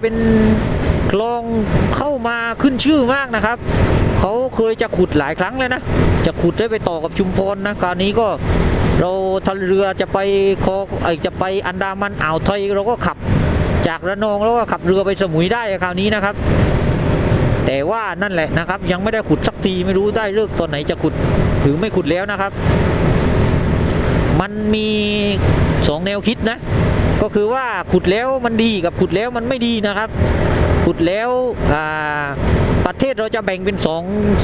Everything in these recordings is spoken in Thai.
เป็นคลองเข้ามาขึ้นชื่อมากนะครับ เขาเคยจะขุดหลายครั้งแล้วนะ จะขุดได้ไปต่อกับชุมพรนะคราวนี้ก็เราทันเรือจะไปคอไอจะไปอันดามันอ่าวไทยเราก็ขับจากระนองแล้วก็ขับเรือไปสมุยได้คราวนี้นะครับ แต่ว่านั่นแหละนะครับ ยังไม่ได้ขุดสักทีไม่รู้ได้เลิกตอนไหนจะขุดหรือไม่ขุดแล้วนะครับ มันมีสองแนวคิดนะ ก็คือว่าขุดแล้วมันดีกับขุดแล้วมันไม่ดีนะครับ ขุดแล้วประเทศเราจะแบ่งเป็นสอง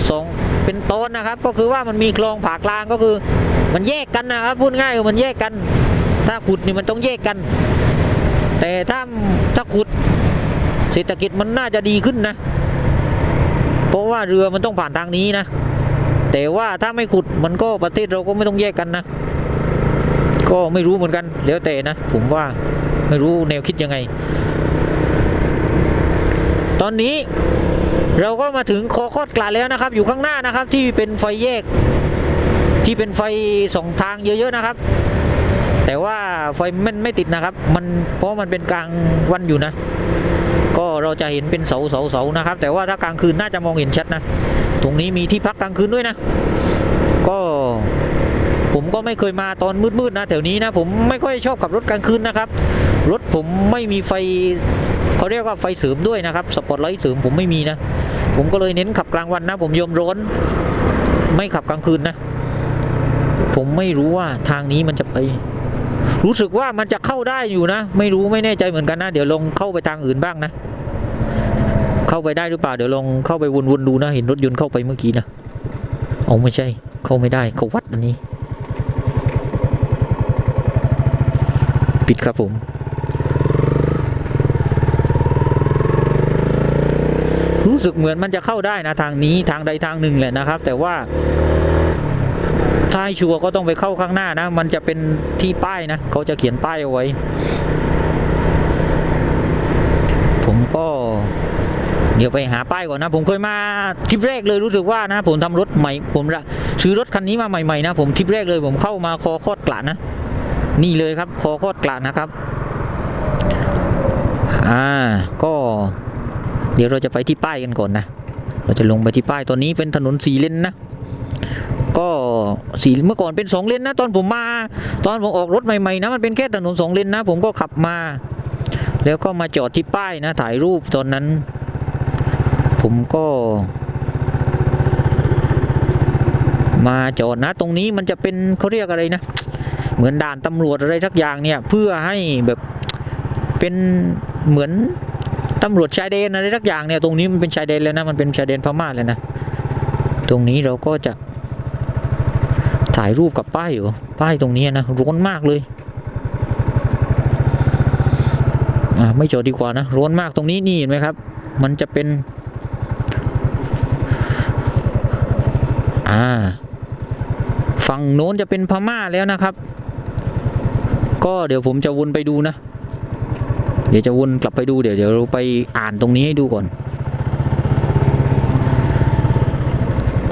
สองเป็นตอนนะครับ ก็คือว่ามันมีคลองผ่ากลางก็คือมันแยกกันนะครับพูดง่ายมันแยกกัน ถ้าขุดนี่มันต้องแยกกัน แต่ถ้าถ้าขุดเศรษฐกิจมันน่าจะดีขึ้นนะ เพราะว่าเรือมันต้องผ่านทางนี้นะ แต่ว่าถ้าไม่ขุดมันก็ประเทศเราก็ไม่ต้องแยกกันนะ ก็ไม่รู้เหมือนกัน แล้วแต่นะ ผมว่าไม่รู้แนวคิดยังไง ตอนนี้เราก็มาถึงคอคอดกลาแล้วนะครับ อยู่ข้างหน้านะครับ ที่เป็นไฟแยก ที่เป็นไฟสองทางเยอะๆนะครับ แต่ว่าไฟมันไม่ติดนะครับ มันเพราะมันเป็นกลางวันอยู่นะ ก็เราจะเห็นเป็นเสาเสาเสานะครับ แต่ว่าถ้ากลางคืนน่าจะมองเห็นชัดนะ ตรงนี้มีที่พักกลางคืนด้วยนะ ก็ ผมก็ไม่เคยมาตอนมืดๆนะแถวนี้นะผมไม่ค่อยชอบขับรถกลางคืนนะครับ รถผมไม่มีไฟเขาเรียกว่าไฟเสริมด้วยนะครับสปอตไลท์เสริมผมไม่มีนะ ผมก็เลยเน้นขับกลางวันนะ ผมยอมร้อน ไม่ขับกลางคืนนะ ผมไม่รู้ว่าทางนี้มันจะไป รู้สึกว่ามันจะเข้าได้อยู่นะ ไม่รู้ไม่แน่ใจเหมือนกันนะ เดี๋ยวลองเข้าไปทางอื่นบ้างนะ เข้าไปได้หรือเปล่าเดี๋ยวลองเข้าไปวนๆดูนะ เห็นรถยนต์เข้าไปเมื่อกี้นะเอาไม่ใช่ เข้าไม่ได้เขาวัดอันนี้ ปิดครับผมรู้สึกเหมือนมันจะเข้าได้นะทางนี้ทางใดทางหนึ่งแหละนะครับ แต่ว่าถ้าให้ชัวร์ก็ต้องไปเข้าข้างหน้านะ มันจะเป็นที่ป้ายนะเขาจะเขียนป้ายเอาไว้ ผมก็ เดี๋ยวไปหาป้ายก่อนนะ ผมเคยมาทริปแรกเลยรู้สึกว่านะ ผมทำรถใหม่ ผมละซื้อรถคันนี้มาใหม่ๆนะ ผมทริปแรกเลยผมเข้ามาคอคอดกละนะ นี่เลยครับคอโคตรกลานะครับ อ่า ก็ เดี๋ยวเราจะไปที่ป้ายกันก่อนนะ เราจะลงไปที่ป้ายตัวนี้เป็นถนนสีเลนนะ ก็สีเมื่อก่อนเป็นสองเลนนะ ตอนผมมา ตอนผมออกรถใหม่ๆนะ มันเป็นแค่ถนนสองเลนนะ ผมก็ขับมา แล้วก็มาจอดที่ป้ายนะ ถ่ายรูปตอนนั้น ผมก็มาจอดนะ ตรงนี้มันจะเป็นเขาเรียกอะไรนะ เหมือนด่านตำรวจอะไรทักอย่างเนี่ย เพื่อให้แบบเป็นเหมือนตำรวจชายแดนอะไรทักอย่างเนี่ยตรงนี้มันเป็นชายแดนแล้วนะมันเป็นชายแดนพม่าแล้วนะตรงนี้เราก็จะถ่ายรูปกับป้ายอยู่ป้ายตรงนี้นะร้อนมากเลยอ่าไม่จอดดีกว่านะร้อนมากตรงนี้นี่เห็นไหมครับ มันจะเป็น อ่า ฝั่งโน้นจะเป็นพม่าแล้วนะครับ ก็เดี๋ยวผมจะวนไปดูนะ เดี๋ยวจะวนกลับไปดูเดี๋ยวเดี๋ยวเราไปอ่านตรงนี้ให้ดูก่อน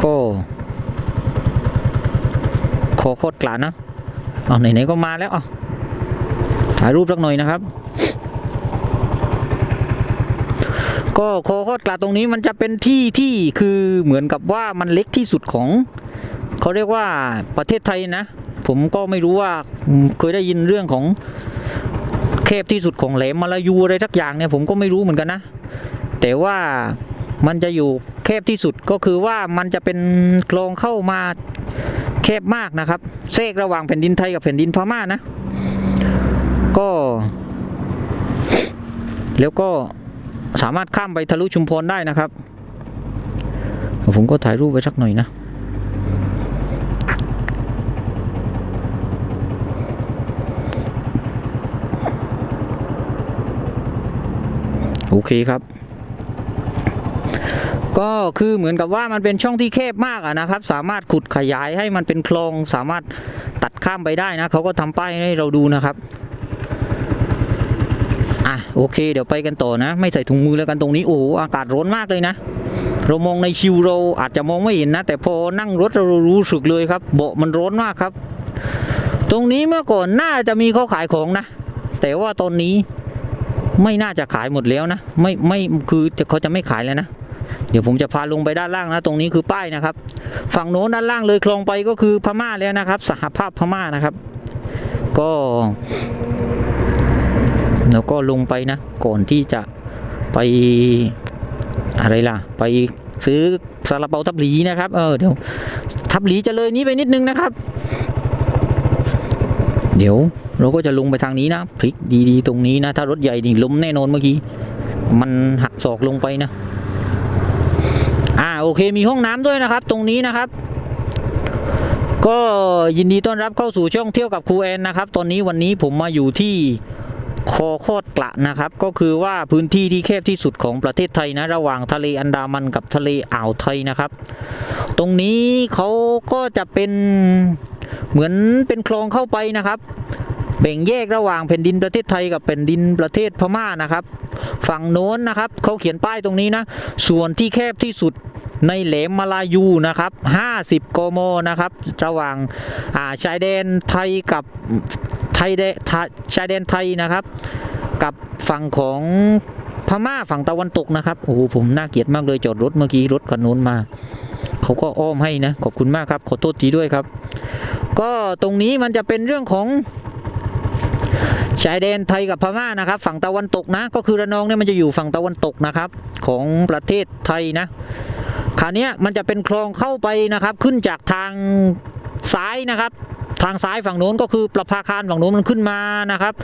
ก็ขอโคตรกลานะเอาไหนๆก็มาแล้วอะถ่ายรูปสักหน่อยนะครับ ก็โคโคตรกลาตรงนี้มันจะเป็นที่ที่คือเหมือนกับว่ามันเล็กที่สุดของ เขาเรียกว่าประเทศไทยนะ ผมก็ไม่รู้ว่าเคยได้ยินเรื่องของแคบที่สุดของแหลมมาลายูอะไรทักอย่างเนี่ยผมก็ไม่รู้เหมือนกันนะ แต่ว่ามันจะอยู่แคบที่สุดก็คือว่ามันจะเป็นคลองเข้ามาแคบมากนะครับแทรกระหว่างแผ่นดินไทยกับแผ่นดินพม่านะ ก็ แล้วก็สามารถข้ามไปทะลุชุมพรได้นะครับ ผมก็ถ่ายรูปไปสักหน่อยนะ โอเคครับ ก็คือเหมือนกับว่ามันเป็นช่องที่แคบมากอะนะครับ สามารถขุดขยายให้มันเป็นคลอง สามารถตัดข้ามไปได้นะเขาก็ทำป้ายให้เราดูนะครับอะโอเค เดี๋ยวไปกันต่อนะ ไม่ใส่ถุงมือแล้วกันตรงนี้โอ้โหอากาศร้อนมากเลยนะ เรามองในชิวเราอาจจะมองไม่เห็นนะ แต่พอนั่งรถเรารู้สึกเลยครับ เบาะมันร้อนมากครับ ตรงนี้เมื่อก่อนน่าจะมีเขาขายของนะ แต่ว่าตอนนี้ ไม่น่าจะขายหมดแล้วนะ ไม่ไม่คือเขาจะไม่ขายแล้วนะ เดี๋ยวผมจะพาลงไปด้านล่างนะ ตรงนี้คือป้ายนะครับ ฝั่งโน้นด้านล่างเลยคลองไปก็คือพม่าแล้วนะครับ สหภาพพม่านะครับ ก็แล้วก็ลงไปนะ ก่อนที่จะไปอะไรล่ะ ไปซื้อซาลาเปาทับหลีนะครับ เออเดี๋ยวทับหลีจะเลยนี้ไปนิดนึงนะครับ เดี๋ยวเราก็จะลงไปทางนี้นะพลิกดีๆ ตรงนี้นะ ถ้ารถใหญ่นี่ล้มแน่นอนเมื่อกี้ มันหักศอกลงไปนะ อ่าโอเคมีห้องน้ำด้วยนะครับ ตรงนี้นะครับ ก็ยินดีต้อนรับเข้าสู่ช่องเที่ยวกับครูแอนนะครับ ตอนนี้วันนี้ผมมาอยู่ที่คอโคดกระนะครับ ก็คือว่าพื้นที่ที่แคบที่สุดของประเทศไทยนะ ระหว่างทะเลอันดามันกับทะเลอ่าวไทยนะครับ ตรงนี้เขาก็จะเป็น เหมือนเป็นคลองเข้าไปนะครับ แบ่งแยกระหว่างแผ่นดินประเทศไทยกับแผ่นดินประเทศพม่านะครับ ฝั่งโน้นนะครับเขาเขียนป้ายตรงนี้นะ ส่วนที่แคบที่สุดในแหลมมาลายูนะครับ 50 กมนะครับ ระหว่างาชายแดนไทยกับไทยแดนชายแดนไทยนะครับ กับฝั่งของพม่าฝั่งตะวันตกนะครับ โอ้โหผมน่าเกลียดมากเลยจอดรถเมื่อกี้รถคันนู้นมา เขาก็อ้อมให้นะ ขอบคุณมากครับ ขอโทษทีด้วยครับ ก็ตรงนี้มันจะเป็นเรื่องของชายแดนไทยกับพม่านะครับ ฝั่งตะวันตกนะ ก็คือระนองเนี่ยมันจะอยู่ฝั่งตะวันตกนะครับ ของประเทศไทยนะคราวเนี้ยมันจะเป็นคลองเข้าไปนะครับ ขึ้นจากทางซ้ายนะครับ ทางซ้ายฝั่งโน้นก็คือประภาคารฝั่งโน้นมันขึ้นมานะครับ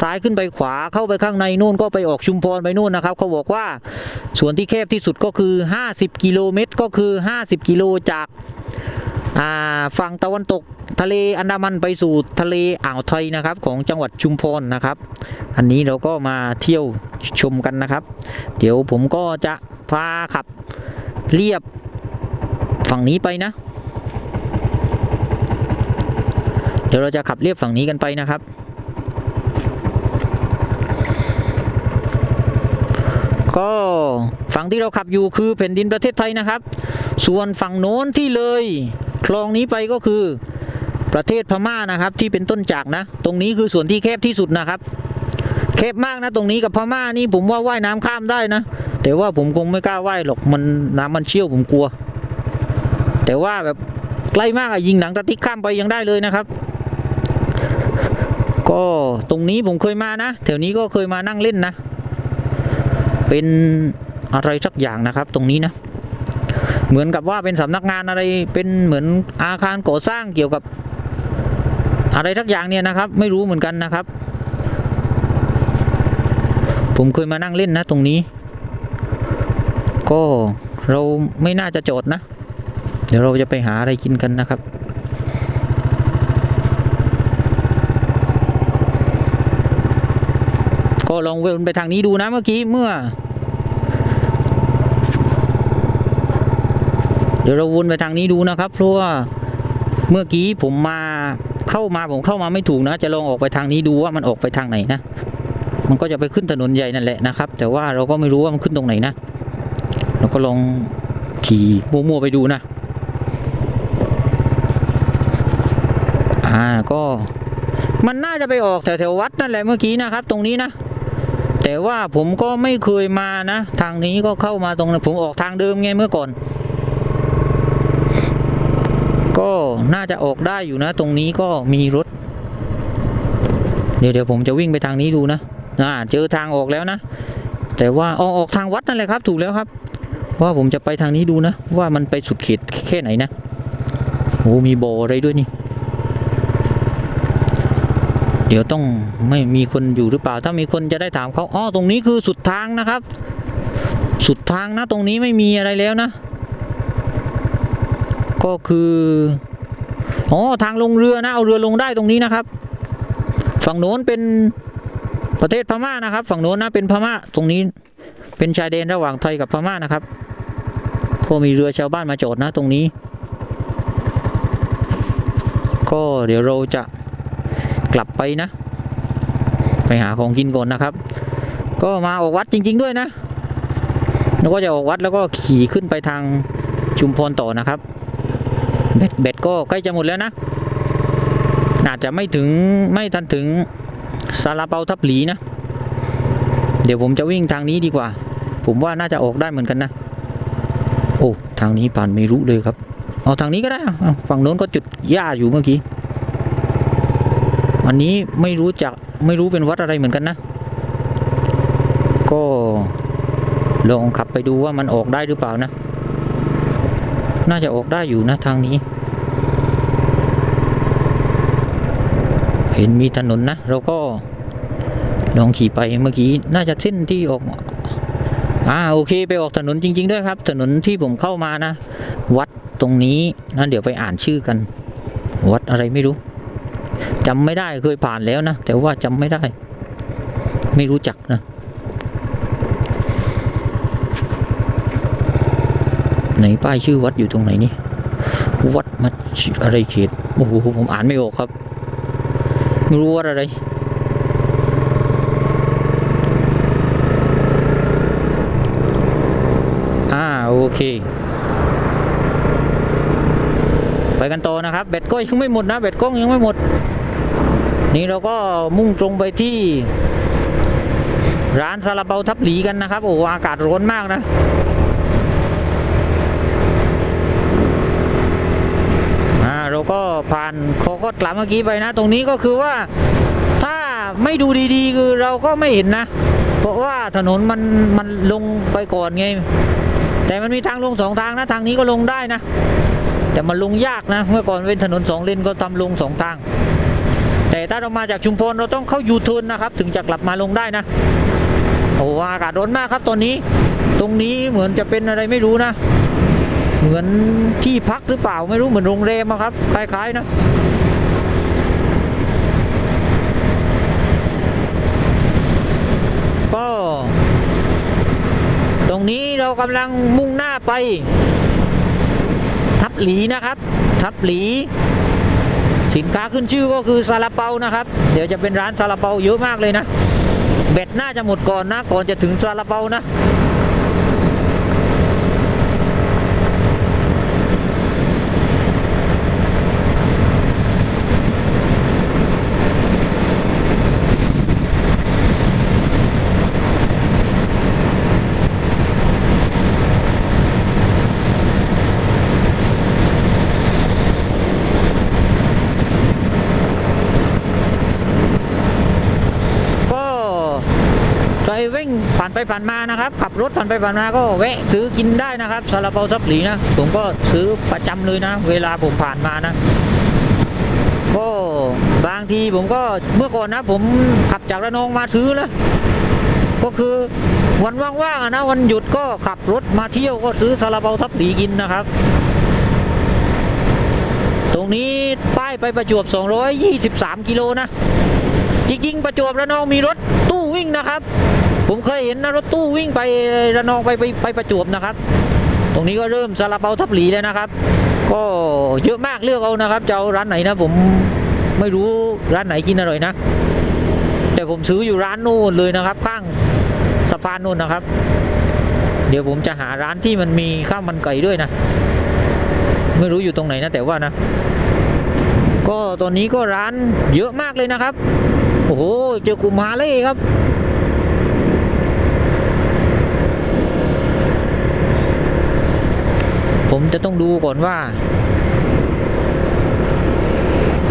ซ้ายขึ้นไปขวาเข้าไปข้างในนู่นก็ไปออกชุมพรไปนู่นนะครับเขาบอกว่าส่วนที่แคบที่สุดก็คือ 50 กิโลเมตรก็คือ 50 กิโลจากฝั่งตะวันตกทะเลอันดามันไปสู่ทะเลอ่าวไทยนะครับ ของจังหวัดชุมพรนะครับ อันนี้เราก็มาเที่ยวชมกันนะครับ เดี๋ยวผมก็จะพาขับเรียบฝั่งนี้ไปนะ เดี๋ยวเราจะขับเรียบฝั่งนี้กันไปนะครับ ก็ฝั่งที่เราขับอยู่คือแผ่นดินประเทศไทยนะครับ ส่วนฝั่งโน้นที่เลยคลองนี้ไปก็คือประเทศพม่านะครับที่เป็นต้นจากนะ ตรงนี้คือส่วนที่แคบที่สุดนะครับ แคบมากนะตรงนี้กับพม่านี่ผมว่าว่ายน้ำข้ามได้นะ แต่ว่าผมคงไม่กล้าว่ายหรอกมันน้ำมันเชี่ยวผมกลัว แต่ว่าแบบใกล้มากอะยิงหนังตะติกข้ามไปยังได้เลยนะครับ ก็ตรงนี้ผมเคยมานะ แถวนี้ก็เคยมานั่งเล่นนะ เป็นอะไรสักอย่างนะครับ ตรงนี้นะ เหมือนกับว่าเป็นสำนักงานอะไรเป็นเหมือนอาคารก่อสร้างเกี่ยวกับ อะไรทักอย่างเนี่ยนะครับ ไม่รู้เหมือนกันนะครับ ผมเคยมานั่งเล่นนะ ตรงนี้ ก็เราไม่น่าจะจอดนะ เดี๋ยวเราจะไปหาอะไรกินกันนะครับ ก็ลองเวนไปทางนี้ดูนะเมื่อกี้เมื่อ เดี๋ยวเราวนไปทางนี้ดูนะครับเพราะว่าเมื่อกี้ผมมาเข้ามาผมเข้ามาไม่ถูกนะ จะลองออกไปทางนี้ดูว่ามันออกไปทางไหนนะ มันก็จะไปขึ้นถนนใหญ่นั่นแหละนะครับ แต่ว่าเราก็ไม่รู้ว่ามันขึ้นตรงไหนนะเราก็ลองขี่มั่วๆไปดูนะอ่าก็มันน่าจะไปออกแถวๆวัดนั่นแหละเมื่อกี้นะครับ ตรงนี้นะ แต่ว่าผมก็ไม่เคยมานะ ทางนี้ก็เข้ามาตรงนั้ผมออกทางเดิมไงเมื่อก่อน ก็น่าจะออกได้อยู่นะ ตรงนี้ก็มีรถ เดี๋ยวเดี๋ยวผมจะวิ่งไปทางนี้ดูนะอ่าเจอทางออกแล้วนะ แต่ว่าออกออกทางวัดนั่นแหละครับ ถูกแล้วครับ ว่าผมจะไปทางนี้ดูนะ ว่ามันไปสุดเขตแค่ไหนนะโอ้มีบ่ออะไรด้วยนี่ เดี๋ยวต้องไม่มีคนอยู่หรือเปล่า ถ้ามีคนจะได้ถามเขาอ๋อตรงนี้คือสุดทางนะครับ สุดทางนะตรงนี้ไม่มีอะไรแล้วนะ ก็คืออ๋อทางลงเรือนะเอาเรือลงได้ตรงนี้นะครับ ฝั่งโน้นเป็นประเทศพม่านะครับ ฝั่งโน้นนะเป็นพม่าตรงนี้ เป็นชายแดนระหว่างไทยกับพม่านะครับก็มีเรือชาวบ้านมาจอดนะตรงนี้ ก็เดี๋ยวเราจะ กลับไปนะ ไปหาของกินก่อนนะครับ ก็มาออกวัดจริง ๆ ด้วยนะแล้วก็จะออกวัดแล้วก็ขี่ขึ้นไปทางชุมพรต่อนะครับเบ็ดเบ็ดก็ใกล้จะหมดแล้วนะอาจจะไม่ถึงไม่ทันถึงซาลาเปาทับหลีนะ เดี๋ยวผมจะวิ่งทางนี้ดีกว่า ผมว่าน่าจะออกได้เหมือนกันนะ โอ้ ทางนี้ป่านไม่รู้เลยครับ เอาทางนี้ก็ได้เอาฝั่งโน้นก็จุดหญ้าอยู่เมื่อกี้ อันนี้ไม่รู้จักไม่รู้เป็นวัดอะไรเหมือนกันนะ ก็ลองขับไปดูว่ามันออกได้หรือเปล่านะ น่าจะออกได้อยู่นะทางนี้ เห็นมีถนนนะ เราก็ลองขี่ไปเมื่อกี้น่าจะเส้นที่ออกอ่าโอเคไปออกถนนจริง ๆ ด้วยครับ ถนนที่ผมเข้ามานะ วัดตรงนี้นั่นเดี๋ยวไปอ่านชื่อกัน วัดอะไรไม่รู้ จำไม่ได้เคยผ่านแล้วนะ แต่ว่าจำไม่ได้ ไม่รู้จักนะ ไหนป้ายชื่อวัดอยู่ตรงไหนนี่ วัดมัดอะไรเขต โอ้โหผมอ่านไม่ออกครับ ไม่รู้วัดอะไรอ่าโอเค ไปกันต่อนะครับ เบ็ดก็ยังไม่หมดนะ เบ็ดกล้องยังไม่หมด นี่เราก็มุ่งตรงไปที่ ร้านซาลาเปาทับหลีกันนะครับโอ้อากาศร้อนมากนะอ่าเราก็ผ่านคอก็กลับเมื่อกี้ไปนะ ตรงนี้ก็คือว่าถ้าไม่ดูดีๆ คือเราก็ไม่เห็นนะ เพราะว่าถนนมันมันลงไปก่อนไง แต่มันมีทางลงสองทางนะ ทางนี้ก็ลงได้นะ แต่มันลงยากนะ เมื่อก่อนเป็นถนนสองเลนก็ทำลงสองทาง แต่ถ้าเรามาจากชุมพรเราต้องเข้ายูทูนนะครับถึงจะกลับมาลงได้นะโอ้อากาศร้อนมากครับตอนนี้ ตรงนี้เหมือนจะเป็นอะไรไม่รู้นะ เหมือนที่พักหรือเปล่าไม่รู้เหมือนโรงแรมครับคล้ายๆนะก็ตรงนี้เรากำลังมุ่งหน้าไป ทับหลีนะครับ ทับหลี สินค้าขึ้นชื่อก็คือซาลาเปานะครับ เดี๋ยวจะเป็นร้านซาลาเปาเยอะมากเลยนะเบ็ดน่าจะหมดก่อนนะ ก่อนจะถึงซาลาเปานะ ก็ใครวิ่ง ผ่านไปผ่านมานะครับขับรถผ่านไปผ่านมาก็แวะซื้อกินได้นะครับซาลาเปาซับหลีนะผมก็ซื้อประจำเลยนะ เวลาผมผ่านมานะก็บางทีผมก็เมื่อก่อนนะ ผมขับจากระนองมาซื้อแล้วก็คือวันว่างๆนะวันหยุดก็ขับรถมาเที่ยวก็ซื้อซาลาเปาทับหลีกินนะครับ ตรงนี้ป้ายไปประจวบ 223 กิโลนะ จริงๆ ประจวบระนองมีรถตู้วิ่งนะครับ ผมเคยเห็นนะรถตู้วิ่งไประนองไปไปไปประจวบนะครับ ตรงนี้ก็เริ่มซาลาเปาทับหลีแล้วนะครับ ก็เยอะมากเลือกเอานะครับจะเอาร้านไหนนะ ผมไม่รู้ร้านไหนกินอร่อยนะ แต่ผมซื้ออยู่ร้านนู่นเลยนะครับ ข้างสะพานนู่นนะครับ เดี๋ยวผมจะหาร้านที่มันมีข้าวมันไก่ด้วยนะ ไม่รู้อยู่ตรงไหนนะแต่ว่านะ ก็ตอนนี้ก็ร้านเยอะมากเลยนะครับ โอ้โหเจอกุมาเล่ครับ ผมจะต้องดูก่อนว่า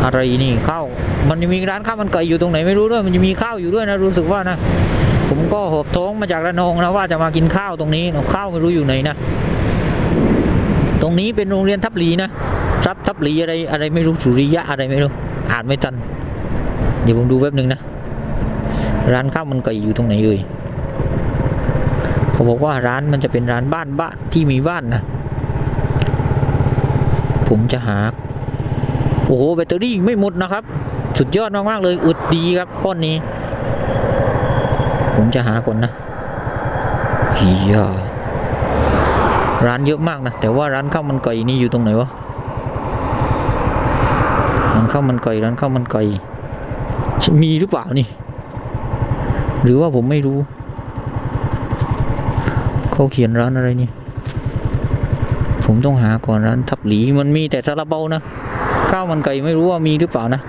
อะไรนี่ข้าวมันจะมีร้านข้าวมันไก่อยู่ตรงไหนไม่รู้ด้วย มันจะมีข้าวอยู่ด้วยนะรู้สึกว่านะ ผมก็หอบท้องมาจากระนองนะว่าจะมากินข้าวตรงนี้ข้าวไม่รู้อยู่ไหนนะตรงนี้เป็นโรงเรียนทับหลีนะทับทับหลีอะไรอะไรไม่รู้สุริยะอะไรไม่รู้อ่านไม่ทันเดี๋ยวผมดูแป๊บหนึ่งนะร้านข้าวมันไก่อยู่ตรงไหนเอ่ยเขาบอกว่าร้านมันจะเป็นร้านบ้านบ้านที่มีบ้านนะ ผมจะหา โอ้โห แบตเตอรี่ไม่หมดนะครับ สุดยอดมาก ๆ เลยอึดดีครับก้อนนี้ ผมจะหาก่อนนะเฮียร้านเยอะมากนะ แต่ว่าร้านข้าวมันไก่นี่อยู่ตรงไหนวะ ร้านข้าวมันไก่ร้านข้าวมันไก่มีหรือเปล่านี่ หรือว่าผมไม่รู้ เขาเขียนร้านอะไรนี่ ผมต้องหาก่อนร้านทับหลีมันมีแต่ซาลาเปานะข้าวมันไก่ไม่รู้ว่ามีหรือเปล่านะ